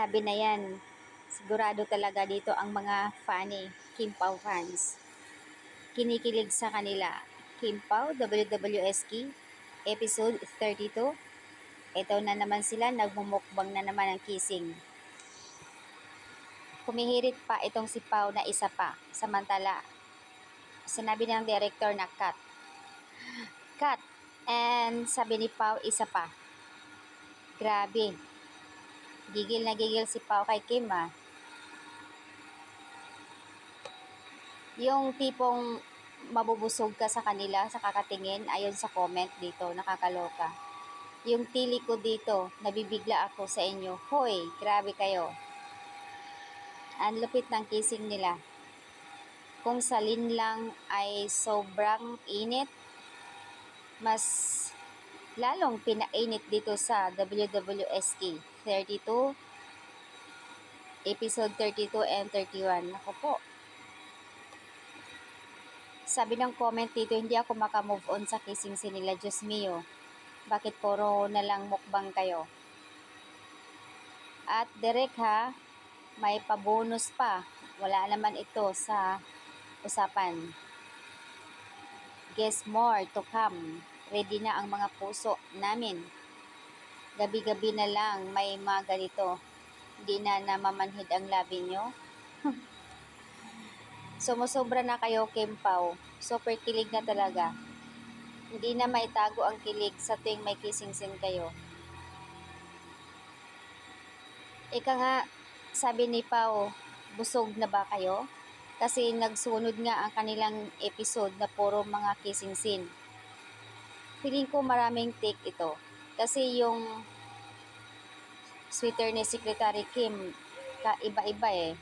grabe na yan. Sigurado talaga dito ang mga funny Kim Pao fans. Kinikilig sa kanila. Kim Pao, WWSK, episode 32. Ito na naman sila, nagmumukbang na naman ng kissing. Kumihirit pa itong si Pao na isa pa. Samantala, sinabi ng director na cut. Cut. And sabi ni Pao, isa pa. Grabe. Gigil na gigil si Pao kay Kim ah. Yung tipong mabubusog ka sa kanila sa kakatingin ayon sa comment dito, nakakaloka. Yung tili ko dito, nabibigla ako sa inyo. Hoy, grabe kayo. Ang lupit ng kissing nila. Kung salin lang ay sobrang init, mas lalong pinainit dito sa WWSK 32, episode 32 and 31. Ako po. Sabi ng comment dito, hindi ako makamove on sa kissing scene nila. Diyos mio, bakit puro na lang mukbang kayo? At direct ha, may pabonus pa. Wala naman ito sa usapan. Guess more to come. Ready na ang mga puso namin. Gabi-gabi na lang may mga ganito. Hindi na namamanhid ang labi nyo. Sumusobra na kayo, Kim Pao. Super kilig na talaga. Hindi na maitago ang kilig sa tuwing may kissing scene kayo. Ika nga, sabi ni Pao, busog na ba kayo? Kasi nagsunod nga ang kanilang episode na puro mga kissing scene. Feeling ko maraming take ito. Kasi yung sweeter ni Secretary Kim, ka iba-iba eh.